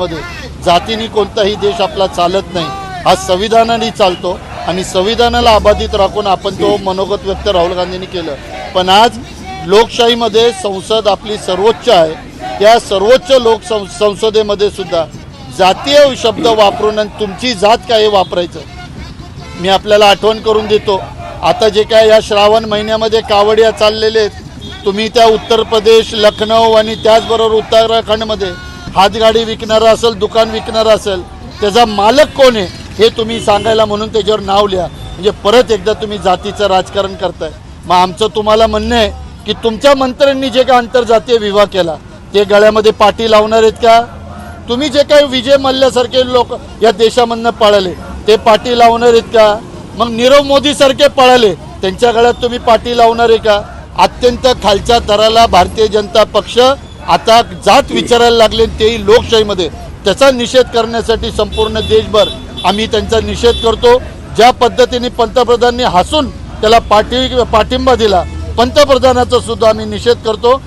मध्ये. जातीने कोणताही देश आपला चालत नाही. हा संविधानाने चालतो आणि संविधानाला अबाधित राखून आपण तो मनोगत व्यक्त राहुल गांधींनी केलं. पण आज लोकशाहीमध्ये संसद आपली सर्वोच्च आहे. त्या सर्वोच्च लोक संसदेमध्ये सुद्धा जातीय शब्द वापरून आणि तुमची जात काय वापरायचं. मी आपल्याला आठवण करून देतो. आता जे काय या श्रावण महिन्यामध्ये कावडिया चाललेले आहेत तुम्ही त्या उत्तर प्रदेश लखनौ आणि त्याचबरोबर उत्तराखंडमध्ये हातगाडी विकणारा असेल दुकान विकणारा असेल त्याचा मालक कोण आहे हे तुम्ही सांगायला म्हणून त्याच्यावर नाव लिहा. म्हणजे परत एकदा तुम्ही जातीचं राजकारण करताय. मग आमचं तुम्हाला म्हणणं आहे की तुमच्या मंत्र्यांनी जे काय आंतरजातीय विवाह केला ते गळ्यामध्ये पाठी लावणार आहेत का? तुम्ही जे काही विजय मल्ल्यासारखे लोक या देशामधनं पळाले ते पाठी लावणार आहेत का? मग नीरव मोदीसारखे पळाले त्यांच्या गळ्यात तुम्ही पाठी लावणार आहे का? अत्यंत खालच्या थराला भारतीय जनता पक्ष आता जात विचारायला लागले तेही लोकशाहीमध्ये. त्याचा निषेध करण्यासाठी संपूर्ण देशभर आम्ही त्यांचा निषेध करतो. ज्या पद्धतीने पंतप्रधानांनी हसून त्याला पाठी पाठिंबा दिला पंतप्रधानाचा सुद्धा आम्ही निषेध करतो.